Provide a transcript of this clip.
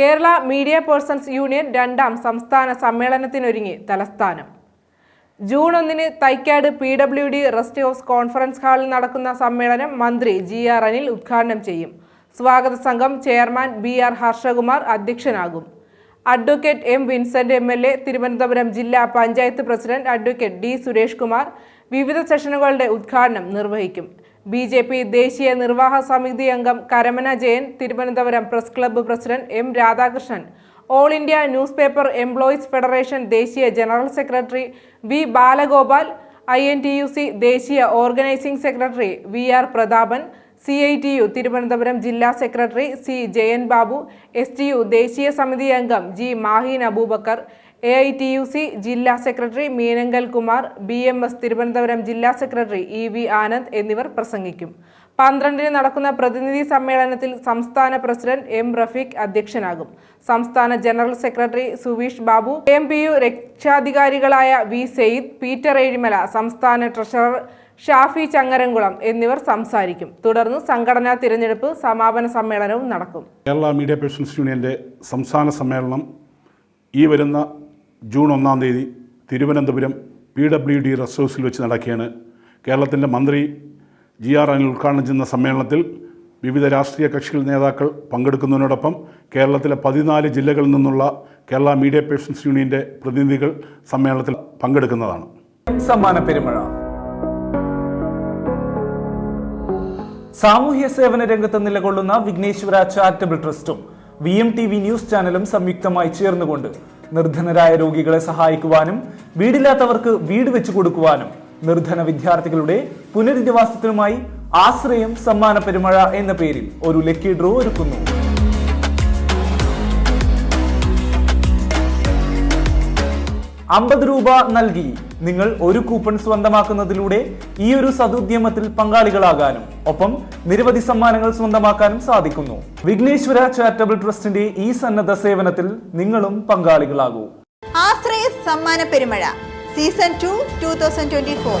Kerala media persons union രണ്ടാം സംസ്ഥാന സമ്മേളനത്തിനൊരുങ്ങി തലസ്ഥാനം. ജൂൺ ഒന്നിന് Thycaud P W D rest house conference ഹാളിൽ നടക്കുന്ന സമ്മേളനം മന്ത്രി ജി ആർ അനിൽ ഉദ്ഘാടനം ചെയ്യും. സ്വാഗത സംഘം chairman B R Harshakumar അധ്യക്ഷനാകും. Advocate M Vincent M L A Thiruvananthapuram ജില്ലാ panchayat president advocate D Suresh Kumar വിവിധ സെഷനുകളുടെ ഉദ്ഘാടനം നിർവഹിക്കും. ബി ജെ പി ദേശീയ നിർവാഹ സമിതി അംഗം Karamana Jayan Thiruvananthapuram press club president M Radhakrishnan all India news paper employees federation ദേശീയ general secretary V Balagopal I N T U C ദേശീയ organising secretary V R Prathapan C I T U Thiruvananthapuram ജില്ലാ secretary C Jayan Babu S T U ദേശീയ സമിതി അംഗം G Maheen Aboobacker A I T U C ജില്ലാ secretary Meenankal Kumar B M S Thiruvananthapuram ജില്ലാ secretary E V Anand എന്നിവർ പ്രസംഗിക്കും. പന്ത്രണ്ടിന് നടക്കുന്ന പ്രതിനിധി സമ്മേളനത്തിൽ സംസ്ഥാന പ്രസിഡന്റ് എം റഫീഖ് അധ്യക്ഷനാകും. സംസ്ഥാന general secretary Suveesh Babu M P U രക്ഷാധികാരികളായ V Syed Peter Ezhimala സംസ്ഥാന ട്രഷറർ ഷാഫി ചങ്ങരംകുളം എന്നിവർ സംസാരിക്കും. തുടർന്ന് സംഘടനാ തിരഞ്ഞെടുപ്പ് സമാപന സമ്മേളനവും നടക്കും. കേരള മീഡിയ പേഴ്സൺസ് യൂണിയന്റെ സംസ്ഥാന സമ്മേളനം ഈ വരുന്ന ജൂൺ ഒന്നാം തീയതി Thiruvananthapuram P W D rest ഹൗസിൽ വെച്ച് നടക്കുകയാണ്. കേരളത്തിന്റെ മന്ത്രി ജി ആർ അനിൽ ഉദ്ഘാടനം ചെയ്യുന്ന സമ്മേളനത്തിൽ വിവിധ രാഷ്ട്രീയ കക്ഷികൾ നേതാക്കൾ പങ്കെടുക്കുന്നതിനോടൊപ്പം കേരളത്തിലെ പതിനാല് ജില്ലകളിൽ നിന്നുള്ള കേരള മീഡിയ പേഴ്സൺസ് യൂണിയന്റെ പ്രതിനിധികൾ സമ്മേളനത്തിൽ പങ്കെടുക്കുന്നതാണ്. സമ്മാന പെരുമഴ. സാമൂഹ്യ സേവന രംഗത്ത് നിലകൊള്ളുന്ന Vighneshwara charitable ട്രസ്റ്റും V M T V news ചാനലും സംയുക്തമായി ചേർന്നുകൊണ്ട് നിർധനരായ രോഗികളെ സഹായിക്കുവാനും വീടില്ലാത്തവർക്ക് വീട് വെച്ചു കൊടുക്കുവാനും നിർധന വിദ്യാർത്ഥികളുടെ പുനരധിവാസത്തിനുമായി ആശ്രയം സമ്മാന പെരുമഴ എന്ന പേരിൽ ഒരു ലക്കി ഡ്രോ ഒരുക്കുന്നു. അമ്പത് രൂപ നൽകി നിങ്ങൾ ഒരു കൂപ്പൺ സ്വന്തമാക്കുന്നതിലൂടെ ഈ ഒരു സതുദ്യമത്തിൽ പങ്കാളികളാകാനും ഒപ്പം നിരവധി സമ്മാനങ്ങൾ സ്വന്തമാക്കാനും സാധിക്കുന്നു. വിഘ്നേശ്വര ചാരിറ്റബിൾ ട്രസ്റ്റിന്റെ ഈ സന്നദ്ധ സേവനത്തിൽ നിങ്ങളും പങ്കാളികളാകൂ. ആശ്രയ സമ്മാന പെരുമഴ. Season two two thousand twenty four.